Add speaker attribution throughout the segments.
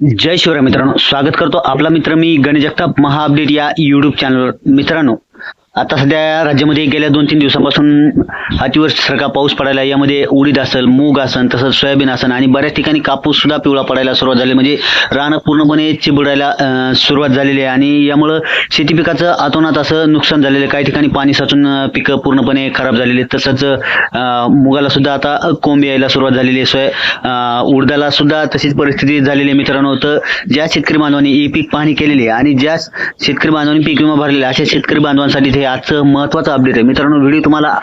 Speaker 1: जय शिवराय मित्रांनो स्वागत करतो आपला मित्र मी गणेश जगताप महा अपडेट या युट्यूब चॅनलवर मित्रांनो आता सध्या राज्यामध्ये गेल्या दोन तीन दिवसापासून अतिवृष्टीसारखा पाऊस पडायला यामध्ये उडीद असेल मूग असेल तसंच सोयाबीन असेल आणि बऱ्याच ठिकाणी कापूस सुद्धा पिवळा पडायला सुरुवात झाली. म्हणजे रानं पूर्णपणे चिबडायला सुरुवात झालेली आहे आणि यामुळं शेती पिकाचं आतोनात असं नुकसान झालेलं आहे. काही ठिकाणी पाणी साचून पिकं पूर्णपणे खराब झालेली तसंच मुगाला सुद्धा आता कोंब यायला सुरुवात झालेली आहे. सोय उडदाला सुद्धा तशीच परिस्थिती झालेली आहे मित्रांनो. तर ज्या शेतकरी बांधवांनी ई पीक पाहणी केलेली आहे आणि ज्या शेतकरी बांधवांनी पीक विमा भरलेला आहे, अशा शेतकरी बांधवांसाठी हे आजचं महत्त्वाचं अपडेट आहे. मित्रांनो व्हिडिओ तुम्हाला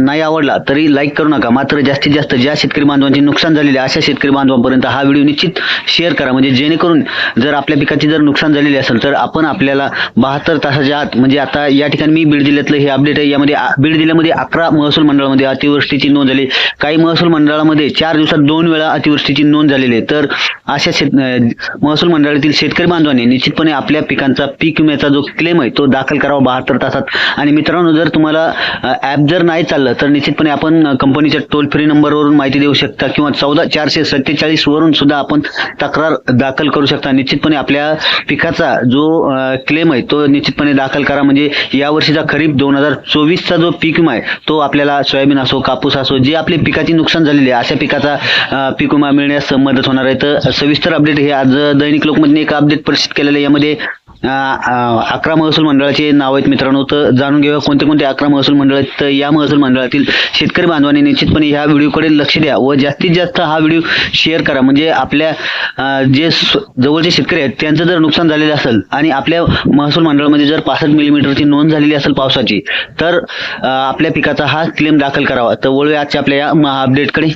Speaker 1: नाही आवडला तरी लाईक करू नका. मात्र जास्तीत जास्त ज्या शेतकरी बांधवांचे नुकसान झालेले आहे, अशा शेतकरी बांधवांपर्यंत हा व्हिडिओ निश्चित शेअर करा. म्हणजे जेणेकरून जर आपल्या पिकाची जर नुकसान झालेली असेल तर आपण आपल्याला बहात्तर तासाच्या आत म्हणजे आता या ठिकाणी मी बीड जिल्ह्यातलं हे अपडेट आहे. यामध्ये बीड जिल्ह्यामध्ये अकरा महसूल मंडळामध्ये अतिवृष्टीची नोंद झाली. काही महसूल मंडळामध्ये चार दिवसात दोन वेळा अतिवृष्टीची नोंद झालेली आहे. तर अशा शेत महसूल मंडळातील शेतकरी बांधवांनी निश्चितपणे आपल्या पिकांचा पीक विम्याचा जो क्लेम आहे तो दाखल करावा. बहात्तर तासात आणि मित्रांनो जर तुम्हाला ॲप जर नाही चाललं तर निश्चितपणे आपण कंपनीच्या टोल फ्री नंबरवरून माहिती देऊ शकता किंवा चौदा चारशे सत्तेचाळीस वरून सुद्धा आपण तक्रार दाखल करू शकता. निश्चितपणे आपल्या पिकाचा जो क्लेम आहे तो निश्चितपणे दाखल करा. म्हणजे यावर्षीचा खरीप दोन हजार चोवीसचा जो पीक विमा आहे तो आपल्याला सोयाबीन असो कापूस असो जे आपले पिकाची नुकसान झालेली आहे अशा पिकाचा पीक विमा मिळण्यास मदत होणार आहे. तर सविस्तर अपडेट हे आज दैनिक लोकमतने एक अपडेट प्रसिद्ध केलेलं आहे. यामध्ये अकरा महसूल मंडळाचे नाव आहेत मित्रांनो तर जाणून घेऊया कोणते कोणते अकरा महसूल मंडळ आहेत. तर या महसूल मंडळातील शेतकरी बांधवांनी निश्चितपणे ह्या व्हिडिओकडे लक्ष द्या व जास्तीत जास्त हा व्हिडिओ शेअर करा. म्हणजे आपल्या जे स- जवळचे शेतकरी आहेत त्यांचं जर नुकसान झालेलं असेल आणि आपल्या महसूल मंडळामध्ये जर पासष्ट मिलीमीटरची नोंद झालेली असेल पावसाची तर आपल्या पिकाचा हा क्लेम दाखल करावा. तर वळूया आजच्या आपल्या या महा अपडेटकडे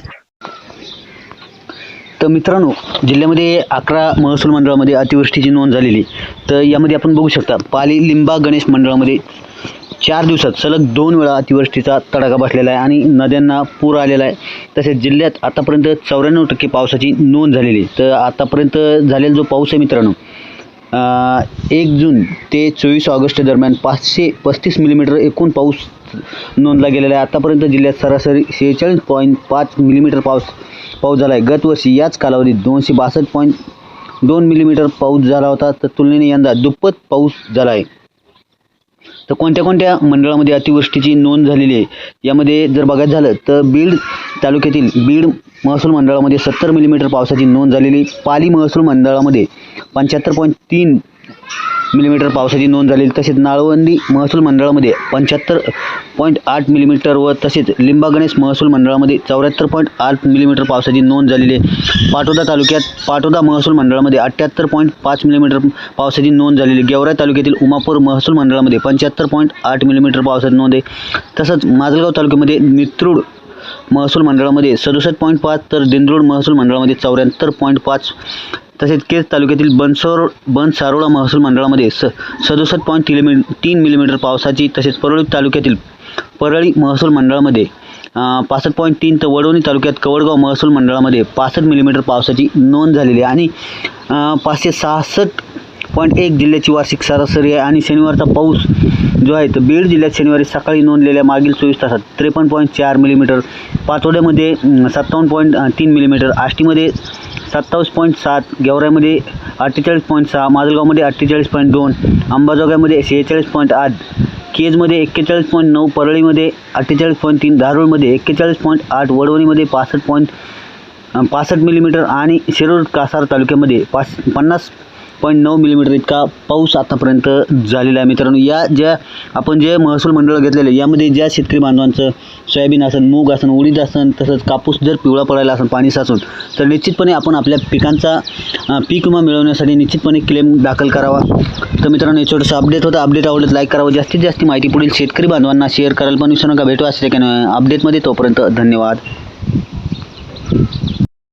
Speaker 1: तर मित्रांनो जिल्ह्यामध्ये अकरा महसूल मंडळामध्ये अतिवृष्टीची नोंद झालेली तर यामध्ये आपण बघू शकता पाली लिंबा गणेश मंडळामध्ये चार दिवसात सलग दोन वेळा अतिवृष्टीचा तडाखा बसलेला आहे आणि नद्यांना पूर आलेला आहे. तसेच जिल्ह्यात आतापर्यंत चौऱ्याण्णव टक्के पावसाची नोंद झालेली आहे. तर आतापर्यंत झालेला जो पाऊस आहे मित्रांनो एक जून ते चोवीस ऑगस्ट दरम्यान पाचशे पस्तीस मिलीमीटर एकूण पाऊस नोंदला गेलेला आहे. आतापर्यंत जिल्ह्यात सरासरी शेहेचाळीस पॉईंट पाच मिलीमीटर पाऊस पाऊस झाला आहे. गतवर्षी याच कालावधीत दोनशे बासष्ट पॉईंट दोन मिलीमीटर पाऊस झाला होता. तर तुलनेने यंदा दुप्पट पाऊस झाला आहे. तर कोणत्या कोणत्या मंडळामध्ये अतिवृष्टीची नोंद झालेली आहे? यामध्ये जर बघायचं झालं तर बीड तालुक्यातील बीड महसूल मंडळामध्ये सत्तर मिलीमीटर पावसाची नोंद झालेली. पाली महसूल मंडळामध्ये पंच्याहत्तर पॉईंट तीन मिलीमीटर पावसाची नोंद झालेली. तसेच नाळवंदी महसूल मंडळामध्ये पंच्याहत्तर पॉईंट आठ मिलीमीटर व तसेच लिंबा गणेश महसूल मंडळामध्ये चौऱ्याहत्तर पॉईंट आठ मिलीमीटर पावसाची नोंद झालेली आहे. पाटोदा तालुक्यात पाटोदा महसूल मंडळामध्ये अठ्ठ्याहत्तर पॉईंट पाच मिलीमीटर पावसाची नोंद झालेली गेवराई तालुक्यातील उमापूर महसूल मंडळामध्ये पंच्याहत्तर पॉईंट आठ मिलीमीटर पावसाची नोंद आहे. तसंच माजलगाव तालुक्यामध्ये मित्रूड महसूल मंडळामध्ये सदुसष्ट पॉईंट पाच तर दिंद्रोड महसूल मंडळामध्ये चौऱ्याहत्तर पॉईंट पाच. तसेच केज तालुक्यातील बनसोर बनसारोळा महसूल मंडळामध्ये स सदुसष्ट पॉईंट किलोमी तीन मिलीमीटर पावसाची तसेच परळी तालुक्यातील परळी महसूल मंडळामध्ये पासष्ट पॉईंट तीन तर वडवणी तालुक्यात कवडगाव महसूल मंडळामध्ये पासष्ट मिलीमीटर पावसाची नोंद झालेली आहे. आणि पाचशे सहासष्ट पॉईंट एक जिल्ह्याची वार्षिक सरासरी आहे. आणि शनिवारचा पाऊस जो आहे तो बीड जिल्ह्यात शनिवारी सकाळी नोंदलेल्या मागील चोवीस तासात त्रेपन्न पॉईंट चार मिलीमीटर पाचोड्यामध्ये सत्तावन्न पॉईंट तीन मिलीमीटर आष्टीमध्ये सत्तावीस पॉईंट सात गेवराईमध्ये अठ्ठेचाळीस पॉईंट सहा माजलगावमध्ये अठ्ठेचाळीस पॉईंट दोन अंबाजोगाईमध्ये शेहेचाळीस पॉईंट आठ केजमध्ये एक्केचाळीस पॉईंट नऊ परळीमध्ये अठ्ठेचाळीस पॉईंट तीन धारूरमध्ये एक्केचाळीस पॉईंट आठ वडवणीमध्ये पासष्ट पॉईंट पासष्ट मिलीमीटर आणि शिरूर कासार तालुक्यामध्ये पाच पन्नास पॉईंट नऊ मिलीमीटर इतका पाऊस आतापर्यंत झालेला आहे. मित्रांनो या ज्या आपण जे महसूल मंडळ घेतलेले यामध्ये ज्या शेतकरी बांधवांचं सोयाबीन असेल मूग असेल उडीद असेल तसंच कापूस जर पिवळा पडायला असेल पाणी साचून तर निश्चितपणे आपण आपल्या पिकांचा पीक विमा मिळवण्यासाठी निश्चितपणे क्लेम दाखल करावा. तर मित्रांनो हे छोटंसं अपडेट होतं. अपडेट आवडत लाईक करावं. जास्तीत जास्त माहिती पुढील शेतकरी बांधवांना शेअर करायला पण विसरू नका. भेटू असे अपडेटमध्ये तोपर्यंत धन्यवाद.